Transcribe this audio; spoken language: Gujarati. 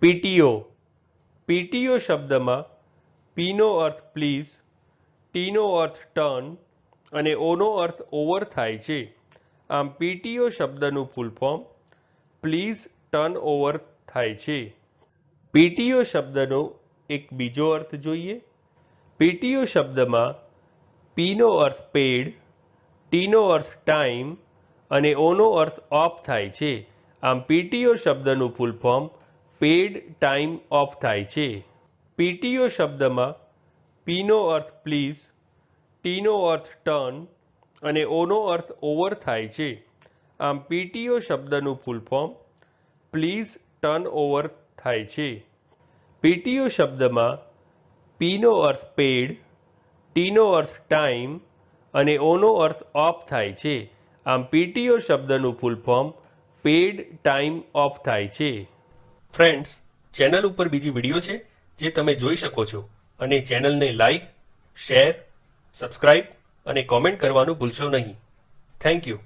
પીટીઓ. પીટીઓ શબ્દમાં પીનો અર્થ પ્લીઝ, ટીનો અર્થ ટર્ન, અને ઓનો અર્થ ઓવર થાય છે. આમ પીટીઓ શબ્દનું full form please turn over થાય છે. પીટીઓ શબ્દનો એક બીજો અર્થ જોઈએ. પીટીઓ શબ્દમાં પીનો અર્થ પેડ ટીનો અર્થ ટાઈમ અને ઓનો અર્થ ઓફ થાય છે. આમ પીટીઓ શબ્દનું full form paid time off થાય છે. પીટીઓ શબ્દમાં, પીનો અર્થ પ્લીઝ ટીનો અર્થ ટર્ન અને ઓનો અર્થ ઓવર થાય છે. આમ પીટીઓ શબ્દનું full form, please turn over થાય છે. પીટીઓ શબ્દમાં, પીનો અર્થ પેડ ટીનો અર્થ ટાઈમ અને ઓનો અર્થ ઓફ થાય છે. આમ પીટીઓ શબ્દનું full form, paid time off થાય છે. ફ્રેન્ડ્સ, ચેનલ ઉપર બીજી વીડિયો છે જે તમે જોઈ શકો છો. અને ચેનલને લાઈક, શેર, સબસ્ક્રાઇબ અને કોમેન્ટ કરવાનું ભૂલશો નહીં. Thank you.